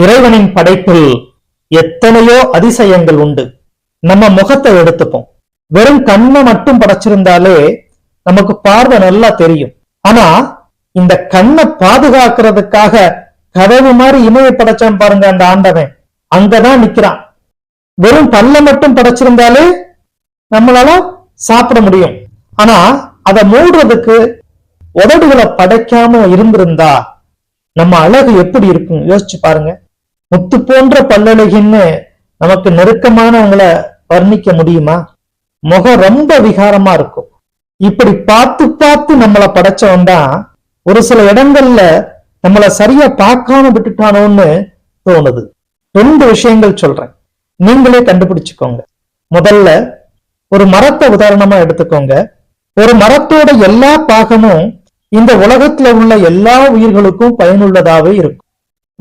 இறைவனின் படைப்பில் எத்தனையோ அதிசயங்கள் உண்டு. நம்ம முகத்தை எடுத்துப்போம். வெறும் கண்ணை மட்டும் படைச்சிருந்தாலே நமக்கு பார்வை நல்லா தெரியும். ஆனா இந்த கண்ணை பாதுகாக்கிறதுக்காக கதவு மாதிரி இமைய படைச்சான் பாருங்க அந்த ஆண்டவன். அங்கதான் நிக்கிறான். வெறும் பல்ல மட்டும் படைச்சிருந்தாலே நம்மளால சாப்பிட முடியும். ஆனா அதை மூடுறதுக்கு உதடுகளை படைக்காம இருந்திருந்தா நம்ம அழகு எப்படி இருக்கும்? யோசிச்சு பாருங்க. முத்து போன்ற பல்லழகின்னு நமக்கு நெருக்கமானவங்களை வர்ணிக்க முடியுமா? முகம் ரொம்ப விகாரமா இருக்கும். இப்படி பார்த்து பார்த்து நம்மளை படைச்சவன் தான் ஒரு சில இடங்கள்ல நம்மள சரியா பார்க்காம விட்டுட்டானோன்னு தோணுது. ரெண்டு விஷயங்கள் சொல்றேன். நீங்களே கண்டுபிடிச்சுக்கோங்க. முதல்ல ஒரு மரத்தை உதாரணமா எடுத்துக்கோங்க. ஒரு மரத்தோட எல்லா பாகமும் இந்த உலகத்துல உள்ள எல்லா உயிர்களுக்கும் பயனுள்ளதாவே இருக்கும்.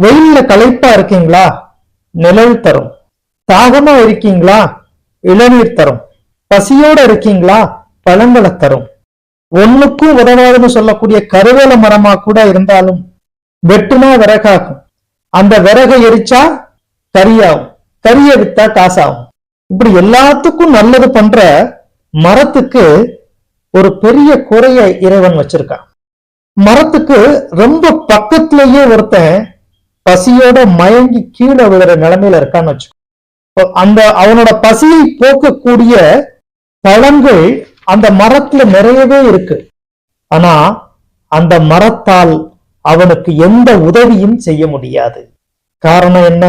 வெயில்ல களைப்பா இருக்கீங்களா? நிழல் தரும். தாகமா இருக்கீங்களா? இளநீர் தரும். பசியோட இருக்கீங்களா? பழங்களை தரும். ஒண்ணுக்கும் உதவாதுன்னு சொல்லக்கூடிய கருவேல மரமா கூட இருந்தாலும் வெட்டுனா விறகாகும். அந்த விறகை எரிச்சா கரியாகும். கரிய வித்தா காசாகும். இப்படி எல்லாத்துக்கும் நல்லது பண்ற மரத்துக்கு ஒரு பெரிய குறைய இறைவன் வச்சிருக்கான். மரத்துக்கு ரொம்ப பக்கத்திலேயே ஒருத்தன் பசியோட மயங்கி கீழே விழுற நிலைமையில இருக்கான்னு வச்சுக்கோ. அந்த அவனோட பசியை போக்கக்கூடிய பழங்கள் அந்த மரத்துல நிறையவே இருக்கு. ஆனா அந்த மரத்தால் அவனுக்கு எந்த உதவியும் செய்ய முடியாது. காரணம் என்ன?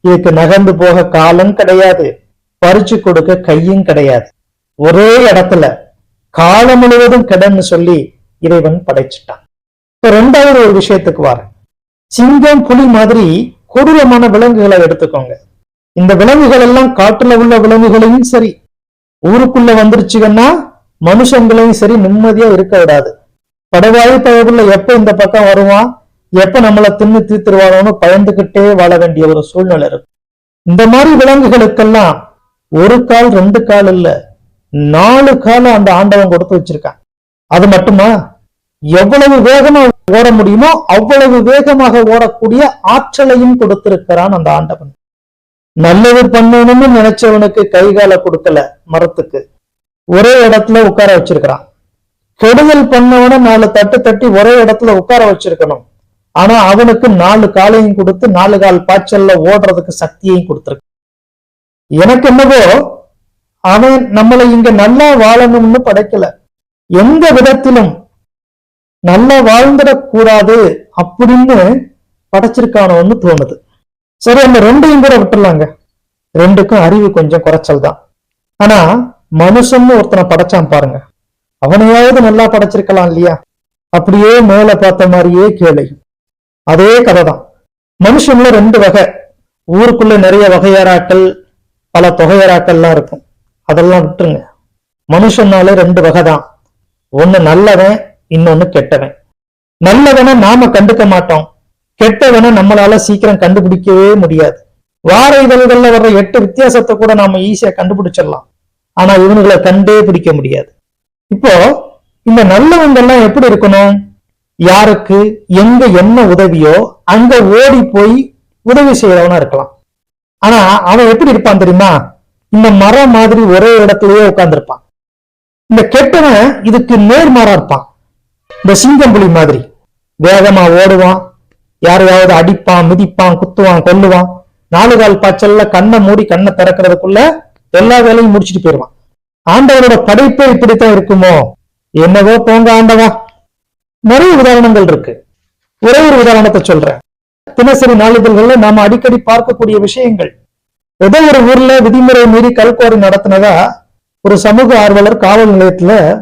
இதுக்கு நகர்ந்து போக காலம் கிடையாது. பறிச்சு கொடுக்க கையும் கிடையாது. ஒரே இடத்துல காலம் முழுவதும் கிடன்னு சொல்லி இறைவன் படைச்சிட்டான். இப்ப ரெண்டாவது ஒரு விஷயத்துக்கு வரேன். சிங்கம் புலி மாதிரி கொடூரமான விலங்குகளை எடுத்துக்கோங்க. இந்த விலங்குகள் எல்லாம் காட்டுல உள்ள விலங்குகளையும் சரி ஊருக்குள்ள வந்துருச்சுங்கன்னா மனுஷங்களையும் சரி நிம்மதியா இருக்க விடாது. படவாயு எப்ப இந்த பக்கம் வருவான்? எப்ப நம்மளை தின்னு தீத்துருவானோன்னு பயந்துகிட்டே வாழ வேண்டிய ஒரு சூழ்நிலை இருக்கும். இந்த மாதிரி விலங்குகளுக்கெல்லாம் ஒரு கால் ரெண்டு கால் இல்ல நாலு காலம் அந்த ஆண்டவன் கொடுத்து வச்சிருக்கான். அது மட்டுமா? எவ்வளவு வேகமா ஓட முடியுமோ அவ்வளவு வேகமாக ஓடக்கூடிய ஆற்றலையும் கொடுத்திருக்கிறான் அந்த ஆண்டவன். நல்லது பண்ணணும்னு நினைச்சவனுக்கு கைகால கொடுக்கல மரத்துக்கு. ஒரே இடத்துல உட்கார வச்சிருக்கிறான். கெடுதல் பண்ணவன நாலு தட்டு தட்டி ஒரே இடத்துல உட்கார வச்சிருக்கணும். ஆனா அவனுக்கு நாலு காலையும் கொடுத்து நாலு கால் பாய்ச்சல்ல ஓடுறதுக்கு சக்தியையும் கொடுத்திருக்கு. எனக்கு என்னவோ அவன் நம்மளை இங்க நல்லா வாழணும்னு படைக்கல. எந்த விதத்திலும் நல்லா வாழ்ந்துடக்கூடாது அப்படின்னு படைச்சிருக்கானோன்னு தோணுது. சரி அந்த ரெண்டையும் கூட விட்டுறலாங்க ரெண்டுக்கும் அறிவு கொஞ்சம் குறைச்சல் தான். ஆனா மனுஷன்னு ஒருத்தனை படைச்சான் பாருங்க. அவனையாவது நல்லா படைச்சிருக்கலாம் இல்லையா? அப்படியே மேல பார்த்த மாதிரியே கேளை. அதே கதை தான். மனுஷன்ல ரெண்டு வகை. ஊருக்குள்ள நிறைய வகையறாக்கள் பல தொகையறாக்கள்லாம் இருக்கும். அதெல்லாம் விட்டுருங்க. மனுஷனாலே ரெண்டு வகை தான். ஒண்ணு நல்லவன் இன்னொன்னு கெட்டவன். நல்லவனை நாம கண்டுக்க மாட்டோம். கெட்டவனை நம்மளால சீக்கிரம் கண்டுபிடிக்கவே முடியாது. வார இதழ்கள்ல வர்ற எட்டு வித்தியாசத்தை கூட நாம ஈஸியா கண்டுபிடிச்சிடலாம். ஆனா இவனுங்களை கண்டே பிடிக்க முடியாது. இப்போ இந்த நல்லவங்க எல்லாம் எப்படி இருக்கணும்? யாருக்கு எங்க என்ன உதவியோ அங்க ஓடி போய் உதவி செய்யறவனா இருக்கலாம். ஆனா அவன் எப்படி இருப்பான் தெரியுமா? இந்த மரம் மாதிரி ஒரே இடத்துலயே உட்கார்ந்துருப்பான். இந்த கெட்டவன் இதுக்கு நேர்மாறா இருப்பான். இந்த சிங்கம் புலி மாதிரி. வேகமா ஓடுவான். யாரையாவது அடிப்பான் மிதிப்பான் குத்துவான் கொல்லுவான். நாலு கால் பாய்ச்சல்ல கண்ணை மூடி கண்ணை திறக்கிறதுக்குள்ள எல்லா வேலையும் முடிச்சிட்டு போயிடுவான். ஆண்டவரோட படைப்பே இப்படித்தான் இருக்குமோ? என்னவோ போங்க ஆண்டவா. நிறைய உதாரணங்கள் இருக்கு. ஒரே ஒரு உதாரணத்தை சொல்றேன். தினசரி நாளிதழ்கள்ல நாம அடிக்கடி பார்க்கக்கூடிய விஷயங்கள். ஏதோ ஒரு ஊர்ல விதிமுறை மீறி கல்குவாரி நடத்தினதா ஒரு சமூக ஆர்வலர் காவல் நிலையத்துல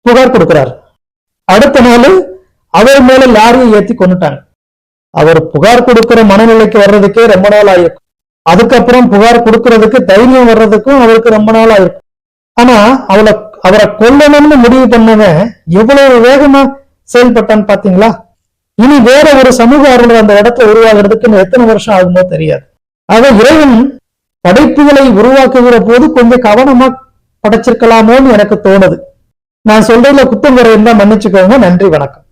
புகார் கொடுக்கிறார். அடுத்த நாள் அவர் மேல லாரியை ஏத்தி கொண்டுட்டாங்க அவர் புகார் கொடுக்கிற மனநிலைக்கு வர்றதுக்கே ரொம்ப நாள் ஆயிருக்கும். அதுக்கப்புறம் புகார் கொடுக்கறதுக்கு தைரியம் வர்றதுக்கும் அவருக்கு ரொம்ப நாள் ஆயிருக்கும். ஆனா அவளை அவரை கொல்லணும்னு முடிவு பண்ணவன் எவ்வளவு வேகமா செயல்பட்டான்னு பாத்தீங்களா? இனி வேற ஒரு சமூக ஆர்வலர் அந்த இடத்துல உருவாகிறதுக்குன்னு எத்தனை வருஷம் ஆகுமோ தெரியாது. ஆக இறைவன் படைப்புகளை உருவாக்குகிற போது கொஞ்சம் கவனமா படைச்சிருக்கலாமோன்னு எனக்கு தோணுது. நான் சொல்றதுல குத்தம் குறை இருந்தா மன்னிச்சுக்கோங்க. நன்றி வணக்கம்.